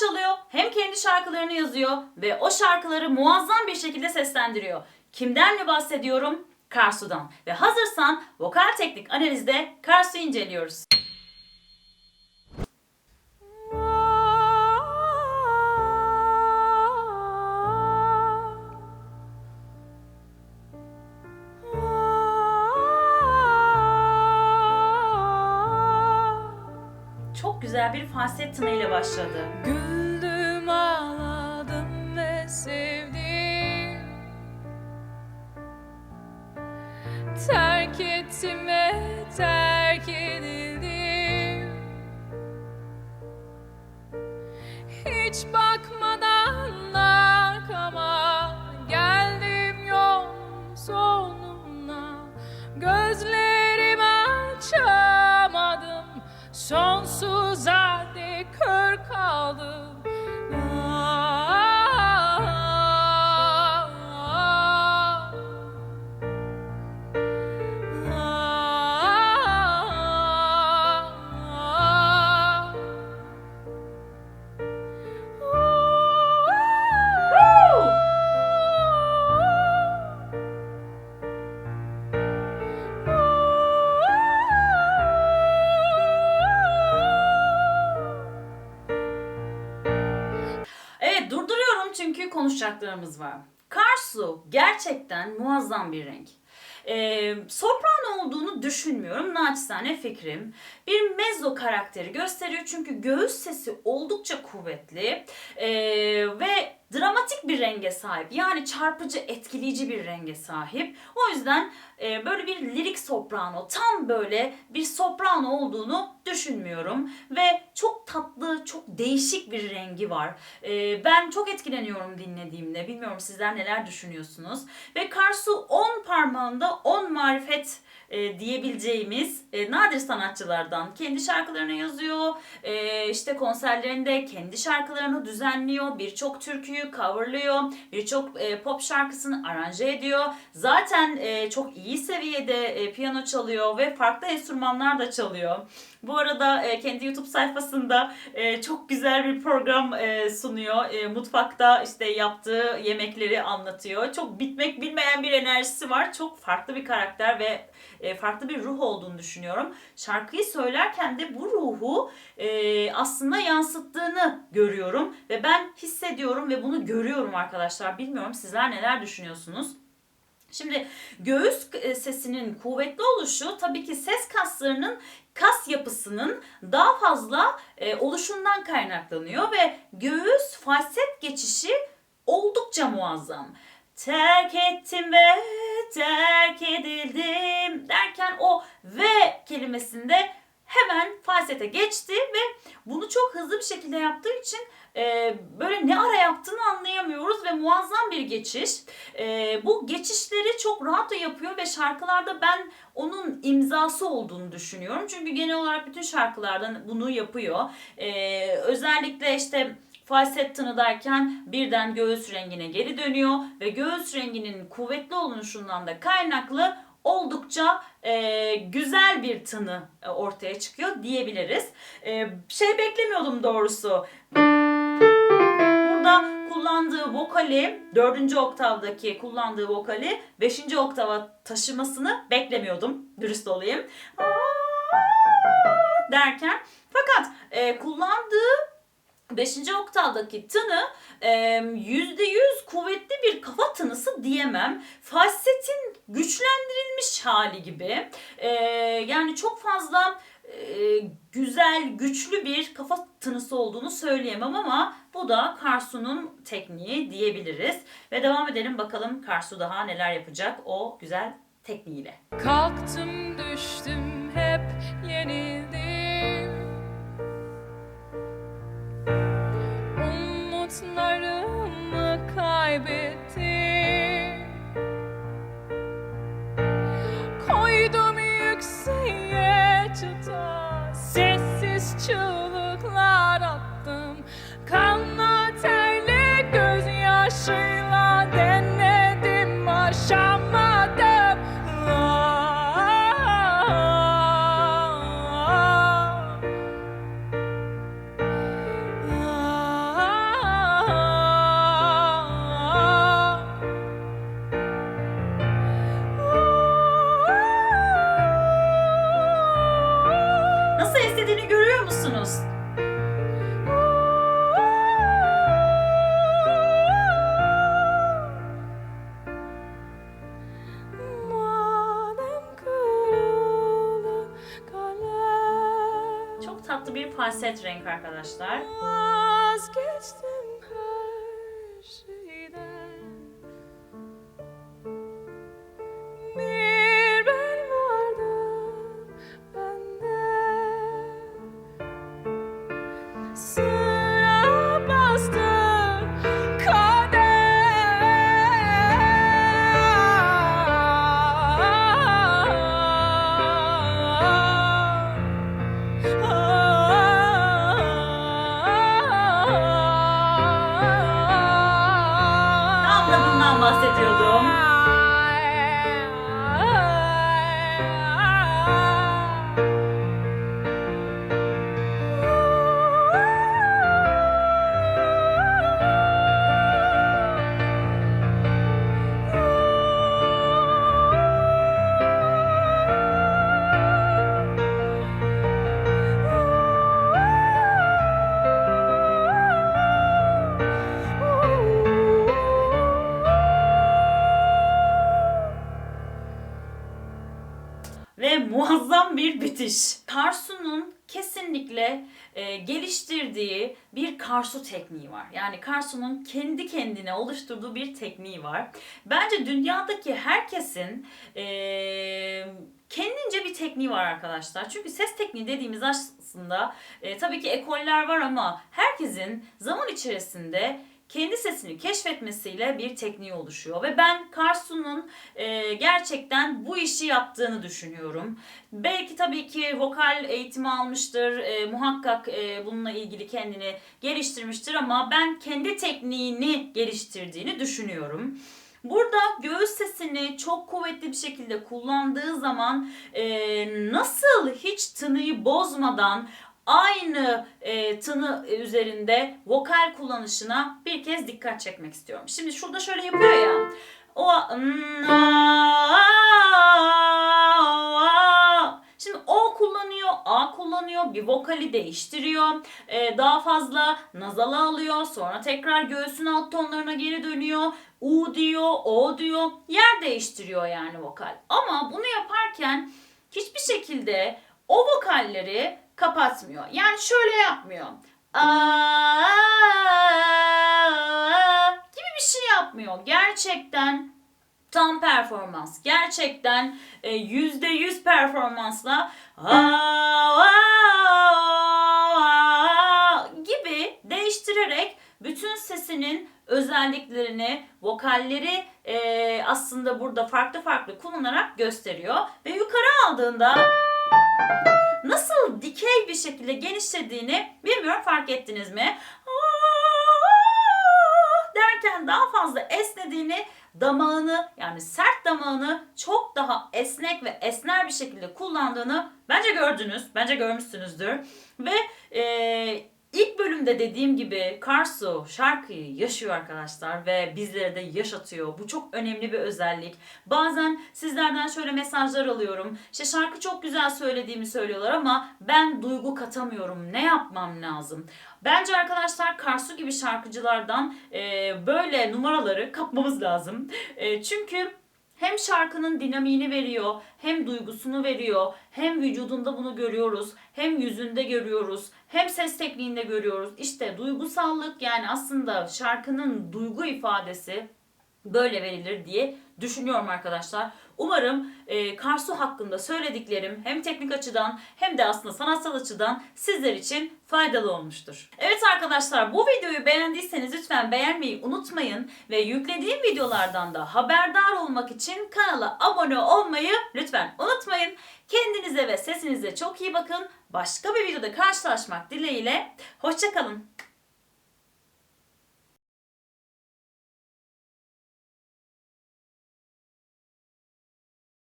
çalıyor, hem kendi şarkılarını yazıyor ve o şarkıları muazzam bir şekilde seslendiriyor. Kimden mi bahsediyorum? Karsu'dan. Ve hazırsan vokal teknik analizde Karsu'yu inceliyoruz. Güzel bir falset tınıyla başladı. Güldüm ağladım ve sevdim Terk ettim ve çünkü konuşacaklarımız var. Karsu gerçekten muazzam bir renk. Ee, soprano olduğunu düşünmüyorum. Naçizane fikrim. Bir mezzo karakteri gösteriyor çünkü göğüs sesi oldukça kuvvetli ee, ve dramatik bir renge sahip. Yani çarpıcı, etkileyici bir renge sahip. O yüzden e, böyle bir lirik soprano, tam böyle bir soprano olduğunu düşünmüyorum. Ve çok tatlı, çok değişik bir rengi var. E, ben çok etkileniyorum dinlediğimde. Bilmiyorum sizler neler düşünüyorsunuz. Ve Karsu 10 parmağında 10 marifet e, diyebileceğimiz e, nadir sanatçılardan. Kendi şarkılarını yazıyor, e, işte konserlerinde kendi şarkılarını düzenliyor, birçok türküyü coverlıyor, birçok e, pop şarkısını aranje ediyor. Zaten e, çok iyi seviyede e, piyano çalıyor ve farklı enstrümanlar da çalıyor. Bu arada e, kendi YouTube sayfasında e, çok güzel bir program e, sunuyor. E, mutfakta işte yaptığı yemekleri anlatıyor. Çok bitmek bilmeyen bir enerjisi var. Çok farklı bir karakter ve e, farklı bir ruh olduğunu düşünüyorum. Şarkıyı söylerken de bu ruhu e, aslında yansıttığını görüyorum ve ben hissediyorum ve bunu görüyorum arkadaşlar. Bilmiyorum sizler neler düşünüyorsunuz? Şimdi göğüs e, sesinin kuvvetli oluşu tabii ki ses kaslarının kas yapısının daha fazla e, oluşundan kaynaklanıyor ve göğüs falset geçişi oldukça muazzam. Terk ettim ve terk edildim derken o ve kelimesinde hemen falsete geçti ve bunu çok hızlı bir şekilde yaptığı için e, böyle ne ara yaptığını anlayamıyoruz ve muazzam bir geçiş. E, bu geçişleri çok rahat da yapıyor ve şarkılarda ben onun imzası olduğunu düşünüyorum. Çünkü genel olarak bütün şarkılardan bunu yapıyor. E, özellikle işte falset tını derken birden göğüs rengine geri dönüyor ve göğüs renginin kuvvetli oluşundan da kaynaklı oldukça e, güzel bir tını e, ortaya çıkıyor diyebiliriz. E, şey beklemiyordum doğrusu. Burada kullandığı vokali, dördüncü oktavdaki kullandığı vokali beşinci oktava taşımasını beklemiyordum. Dürüst olayım. Derken fakat e, kullandığı 5. oktavdaki tını yüzde yüz kuvvetli bir kafa tınısı diyemem. Falsetin güçlendirilmiş hali gibi. E, yani çok fazla e, güzel, güçlü bir kafa tınısı olduğunu söyleyemem ama bu da Karsu'nun tekniği diyebiliriz. Ve devam edelim bakalım Karsu daha neler yapacak o güzel tekniğiyle. Kalktım düştüm bir falset renk arkadaşlar. Vazgeçtim bitiş. Karsu'nun kesinlikle e, geliştirdiği bir Karsu tekniği var. Yani Karsu'nun kendi kendine oluşturduğu bir tekniği var. Bence dünyadaki herkesin e, kendince bir tekniği var arkadaşlar. Çünkü ses tekniği dediğimiz aslında e, tabii ki ekoller var ama herkesin zaman içerisinde kendi sesini keşfetmesiyle bir tekniği oluşuyor. Ve ben Karsu'nun e, gerçekten bu işi yaptığını düşünüyorum. Belki tabii ki vokal eğitimi almıştır, e, muhakkak e, bununla ilgili kendini geliştirmiştir ama ben kendi tekniğini geliştirdiğini düşünüyorum. Burada göğüs sesini çok kuvvetli bir şekilde kullandığı zaman e, nasıl hiç tınıyı bozmadan aynı e, tını üzerinde vokal kullanışına bir kez dikkat çekmek istiyorum. Şimdi şurada şöyle yapıyor ya. O Şimdi O kullanıyor, A kullanıyor, bir vokali değiştiriyor. Ee, daha fazla nazala alıyor, sonra tekrar göğsün alt tonlarına geri dönüyor. U diyor, O diyor, yer değiştiriyor yani vokal. Ama bunu yaparken hiçbir şekilde o vokalleri kapatmıyor. Yani şöyle yapmıyor. Aa gibi bir şey yapmıyor. Gerçekten tam performans. Gerçekten e, yüzde yüz performansla gibi değiştirerek bütün sesinin özelliklerini, vokalleri e, aslında burada farklı farklı kullanarak gösteriyor. Ve yukarı aldığında nasıl dikey bir şekilde genişlediğini bilmiyorum fark ettiniz mi? derken daha fazla esnediğini damağını yani sert damağını çok daha esnek ve esner bir şekilde kullandığını bence gördünüz. Bence görmüşsünüzdür. Ve e, ilk bölümde dediğim gibi Karsu şarkıyı yaşıyor arkadaşlar ve bizlere de yaşatıyor. Bu çok önemli bir özellik. Bazen sizlerden şöyle mesajlar alıyorum. İşte şarkı çok güzel söylediğimi söylüyorlar ama ben duygu katamıyorum. Ne yapmam lazım? Bence arkadaşlar Karsu gibi şarkıcılardan e, böyle numaraları kapmamız lazım. E, çünkü hem şarkının dinamiğini veriyor, hem duygusunu veriyor, hem vücudunda bunu görüyoruz, hem yüzünde görüyoruz, hem ses tekniğinde görüyoruz. İşte duygusallık yani aslında şarkının duygu ifadesi böyle verilir diye düşünüyorum arkadaşlar. Umarım e, Karsu hakkında söylediklerim hem teknik açıdan hem de aslında sanatsal açıdan sizler için faydalı olmuştur. Evet arkadaşlar bu videoyu beğendiyseniz lütfen beğenmeyi unutmayın ve yüklediğim videolardan da haberdar olmak için kanala abone olmayı lütfen unutmayın. Kendinize ve sesinize çok iyi bakın. Başka bir videoda karşılaşmak dileğiyle. Hoşçakalın.